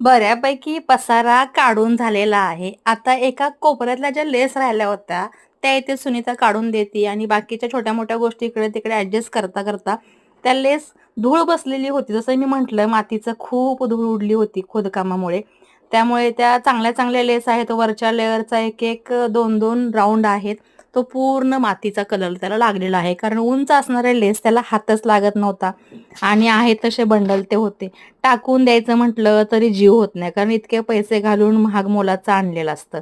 बऱ्यापैकी पसारा काढून झालेला आहे. आता एका कोपऱ्यातल्या ज्या लेस राहिल्या होत्या, त्या इथे सुनीता काढून देते आणि बाकीच्या छोट्या-मोठ्या गोष्टी इकडे-तिकडे ॲडजस्ट करता-करता त्या लेस धूळ बसलेली होती. जसं मी म्हटलं मातीचं खूप धूळ उडली होती खोदकामामुळे. त्यामुळे त्या चांगल्या-चांगल्या लेस आहेत. वरच्या लेअरचा एक-एक, दोन-दोन राऊंड आहेत. तो पूर्ण मातीचा कलर त्याला लागलेला आहे. कारण उंच असणारे लेस त्याला हातच लागत नव्हता आणि आहे तसे बंडल ते होते. टाकून द्यायचं म्हटलं तरी जीव होत नाही. कारण इतके पैसे घालून महाग मोलाचं आणलेलं असतं.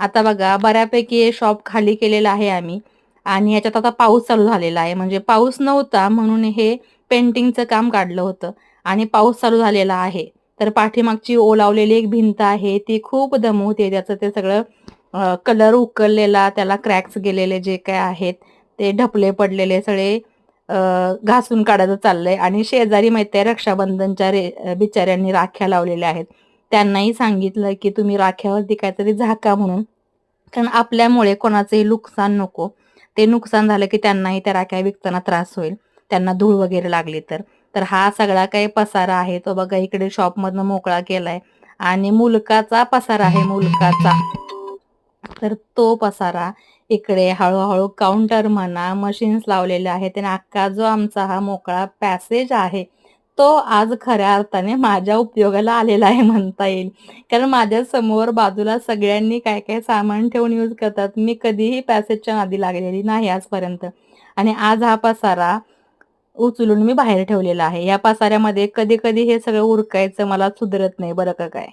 आता बघा बऱ्यापैकी हे शॉप खाली केलेलं आहे आम्ही आणि याच्यात आता पाऊस चालू झालेला आहे. म्हणजे पाऊस नव्हता म्हणून हे पेंटिंगचं काम काढलं होतं आणि पाऊस चालू झालेला आहे. तर पाठीमागची ओलावलेली एक भिंत आहे ती खूप दमवते. त्याचं ते सगळं कलर उकललेला, त्याला क्रॅक्स गेलेले जे काय आहेत, ते ढपले पडलेले सगळे घासून काढायचं चाललंय आणि शेजारी माहिती आहे रक्षाबंधनच्या रे बिचाऱ्यांनी राख्या लावलेल्या आहेत. त्यांनाही सांगितलं, की तुम्ही राख्यावरती काहीतरी झाका म्हणून. कारण आपल्यामुळे कोणाचंही नुकसान नको. ते नुकसान झालं, की त्यांनाही त्या राख्या विकताना त्रास होईल. त्यांना धूळ वगैरे लागली तर. तर हा सगळा काही पसारा आहे तो बघा इकडे शॉपमधनं मोकळा केलाय आणि मुलकाचा पसारा आहे मुलकाचा. तर तो पसारा इकडे हळूहळू काउंटर म्हणा, मशीन्स लावलेले आहेत आणि अख्खा जो आमचा हा मोकळा पॅसेज आहे, तो आज खऱ्या अर्थाने माझ्या उपयोगाला आलेला आहे म्हणता येईल. कारण माझ्यासमोर बाजूला सगळ्यांनी काय-काय सामान ठेवून यूज करतात. मी कधीही पॅसेजच्या नादी लागलेली नाही आजपर्यंत आणि आज हा पसारा उचलून मी बाहेर ठेवलेला आहे. या पसाऱ्यामध्ये कधी-कधी हे सगळं उरकायचं मला सुधरत नाही बरं का काय.